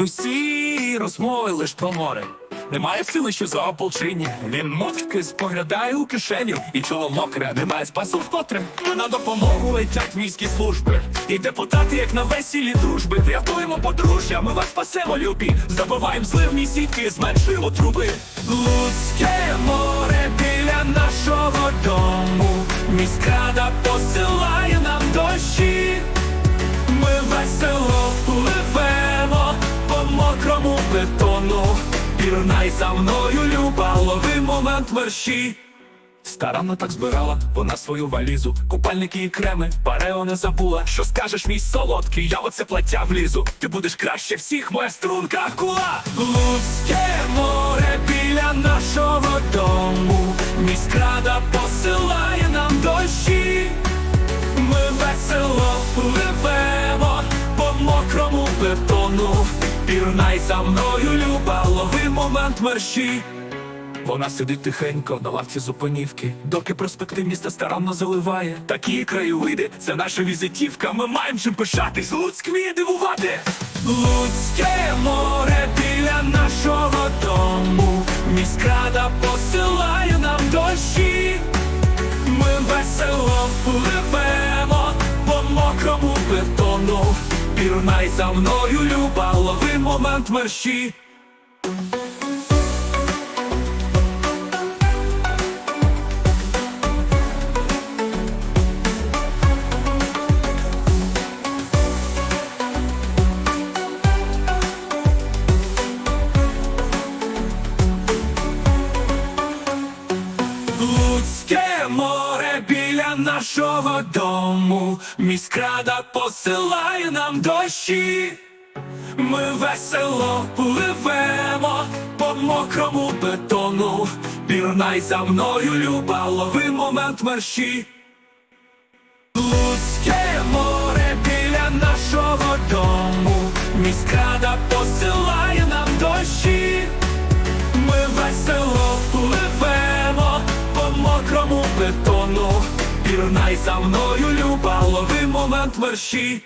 Усі розмови лиш про море. Немає сили, що за ополчення. Він мовчки споглядає у кишеню, і чоло мокре, немає спасу вкотре. На допомогу летять міські служби. І депутати, як на весілі дружби, врятуємо подружжя, ми вас спасемо, любі. Забиваємо зливні сітки, зменшуємо труби. Луцьке море біля нашого дому. Міськрада посилає Пірнай за мною, люба, лови момент мерщі. Старанно так збирала вона свою валізу, купальники і креми, парео не забула. Що скажеш, мій солодкий, я оце плаття влізу. Ти будеш краще всіх, моя струнка акула. Луцьке море біля нашого дому. Міськрада посилає Пірнай за мною, люба, лови момент мерщі. Вона сидить тихенько на лавці зупинівки, доки проспекти міста старанно заливає. Такі краєвиди, це наша візитівка. Ми маємо чим пишатись. Луцьк вміє дивувати. Луцьке море біля нашого дому. Міськрада посилає Пірнай за мною, люба, лови момент мерщі. Луцьке море біля нашого дому. Міськрада посилає нам дощі. Ми весело пливемо по мокрому бетону. Пірнай за мною, люба, лови момент мерщі. Луцьке море біля нашого дому. Міськрада посилає Пірнай за мною, люба, лови момент мерщі.